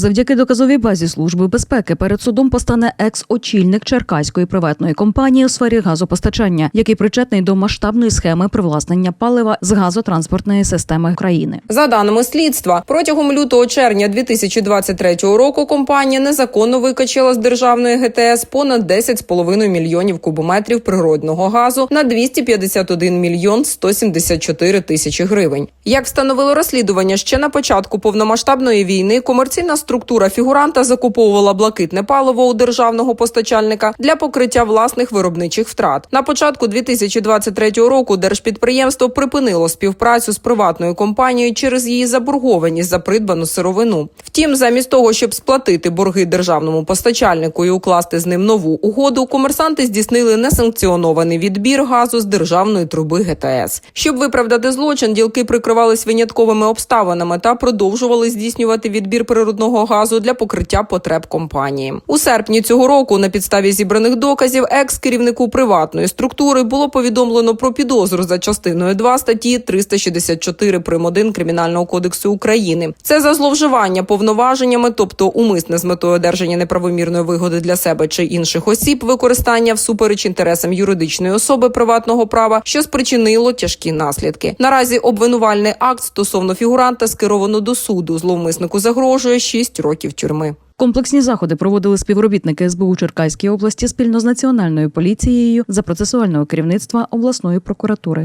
Завдяки доказовій базі служби безпеки перед судом постане екс-очільник черкаської приватної компанії у сфері газопостачання, який причетний до масштабної схеми привласнення палива з газотранспортної системи України. За даними слідства, протягом лютого-червня 2023 року компанія незаконно викачала з державної ГТС понад 10,5 мільйонів кубометрів природного газу на 251 мільйон 174 тисячі гривень. Як встановило розслідування ще на початку повномасштабної війни, комерційна структура фігуранта закуповувала блакитне паливо у державного постачальника для покриття власних виробничих втрат. На початку 2023 року держпідприємство припинило співпрацю з приватною компанією через її заборгованість за придбану сировину. Втім, замість того, щоб сплатити борги державному постачальнику і укласти з ним нову угоду, комерсанти здійснили несанкціонований відбір газу з державної труби ГТС. Щоб виправдати злочин, ділки прикривались винятковими обставинами та продовжували здійснювати відбір природного газу для покриття потреб компанії. У серпні цього року, на підставі зібраних доказів, екс-керівнику приватної структури було повідомлено про підозру за частиною 2 статті 364 прим. 1 Кримінального кодексу України. Це за зловживання повноваженнями, тобто умисне з метою одержання неправомірної вигоди для себе чи інших осіб, використання всупереч інтересам юридичної особи приватного права, що спричинило тяжкі наслідки. Наразі обвинувальний акт стосовно фігуранта скеровано до суду. Зловмиснику загрожує 6 років тюрми. Комплексні заходи проводили співробітники СБУ Черкаської області спільно з національною поліцією за процесуального керівництва обласної прокуратури.